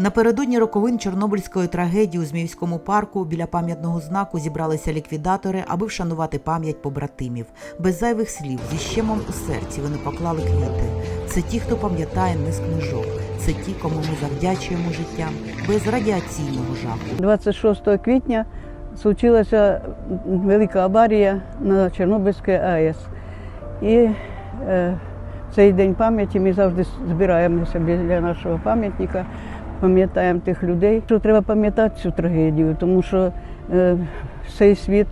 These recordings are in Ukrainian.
Напередодні роковин Чорнобильської трагедії у Зміївському парку біля пам'ятного знаку зібралися ліквідатори, аби вшанувати пам'ять побратимів. Без зайвих слів, зі щемом у серці вони поклали квіти. Це ті, хто пам'ятає не з книжок. Це ті, кому ми завдячуємо життям без радіаційного жаху. 26 квітня случилася велика аварія на Чорнобильській АЕС. І е, цей день пам'яті ми завжди збираємося біля нашого пам'ятника, пам'ятаємо тих людей. Що треба пам'ятати цю трагедію, тому що е, цей світ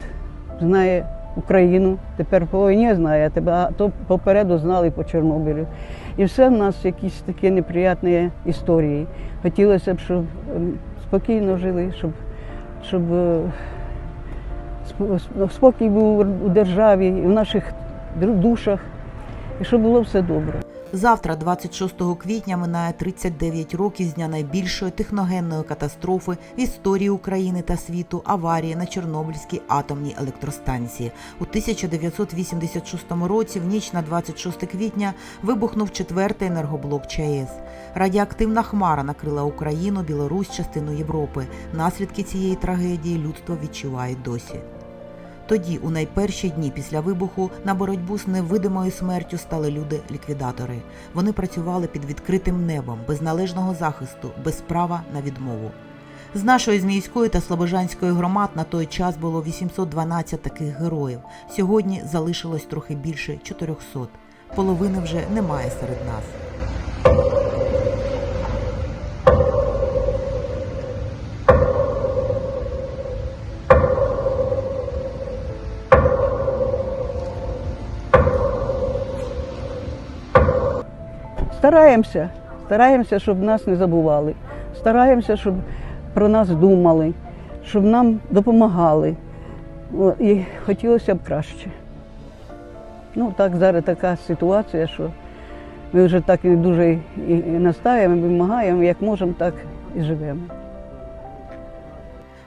знає Україну, тепер по війні знає, тебе а то попереду знали по Чорнобилю. І все в нас якісь такі неприятні історії. Хотілося б, щоб ем, спокійно жили, щоб, щоб е, сп- спокій був у державі, і в наших душах, і щоб було все добре. Завтра, 26 квітня, минає 39 років з дня найбільшої техногенної катастрофи в історії України та світу аварії на Чорнобильській атомній електростанції. У 1986 році, в ніч на 26 квітня, вибухнув четвертий енергоблок ЧАЕС. Радіоактивна хмара накрила Україну, Білорусь, частину Європи. Наслідки цієї трагедії людство відчуває досі. Тоді, у найперші дні після вибуху, на боротьбу з невидимою смертю стали люди-ліквідатори. Вони працювали під відкритим небом, без належного захисту, без права на відмову. З нашої Зміївської та Слобожанської громад на той час було 812 таких героїв. Сьогодні залишилось трохи більше 400. Половини вже немає серед нас. Стараємося, стараємося, щоб нас не забували. Стараємося, щоб про нас думали, щоб нам допомагали. І хотілося б краще. Ну, так зараз така ситуація, що ми вже так і дуже і і настаємо, вимагаємо, як можемо, так і живемо.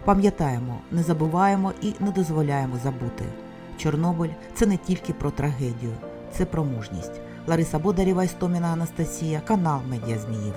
Пам'ятаємо, не забуваємо і не дозволяємо забути. Чорнобиль це не тільки про трагедію, це про мужність. Лариса Бодарєва, Істоміна Анастасія, канал Медіа Зміїв.